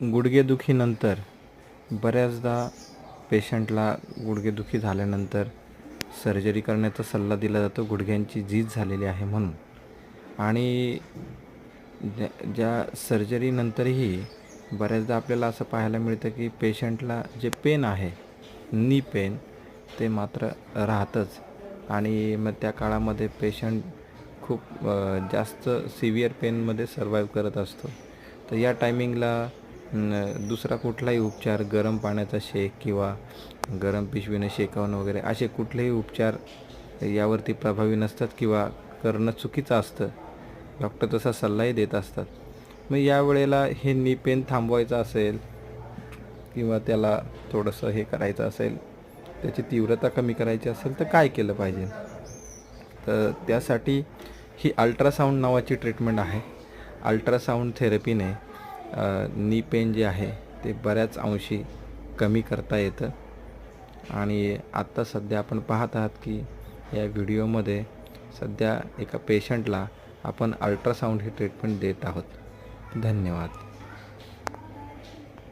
गुडघेदुखीनंतर बऱ्याचदा पेशंटला गुडघेदुखी झाल्यानंतर सर्जरी करण्याचा सल्ला दिला जातो. गुडघ्यांची झीज झालेली आहे म्हणून. आणि ज्या ज्या सर्जरीनंतरही बऱ्याचदा आपल्याला असं पाहायला मिळतं की पेशंटला जे पेन आहे नी पेन ते मात्र राहतंच. आणि मग त्या काळामध्ये पेशंट खूप जास्त सिव्हिअर पेनमध्ये सर्वाईव्ह करत असतो. तर या टायमिंगला दुसरा कुठलाही उपचार गरम पाण्याचा शेक किंवा गरम पिशवीने शेकावणं वगैरे असे कुठलेही उपचार यावरती प्रभावी नसतात किंवा करणं चुकीचं असतं. डॉक्टर तसा सल्लाही देत असतात. मग यावेळेला हे नी पेन थांबवायचं असेल किंवा त्याला थोडंसं हे करायचं असेल त्याची तीव्रता कमी करायची असेल तर काय केलं पाहिजे? तर त्यासाठी ही अल्ट्रासाऊंड नावाची ट्रीटमेंट आहे. अल्ट्रासाऊंड थेरपीने नी पेन जे आहे ते बऱ्याच अंशी कमी करता येतं. आणि आत्ता सध्या आपण पाहत आहात की या व्हिडिओमध्ये सध्या एका पेशंटला आपण अल्ट्रासाऊंड ही ट्रीटमेंट देत आहोत. धन्यवाद.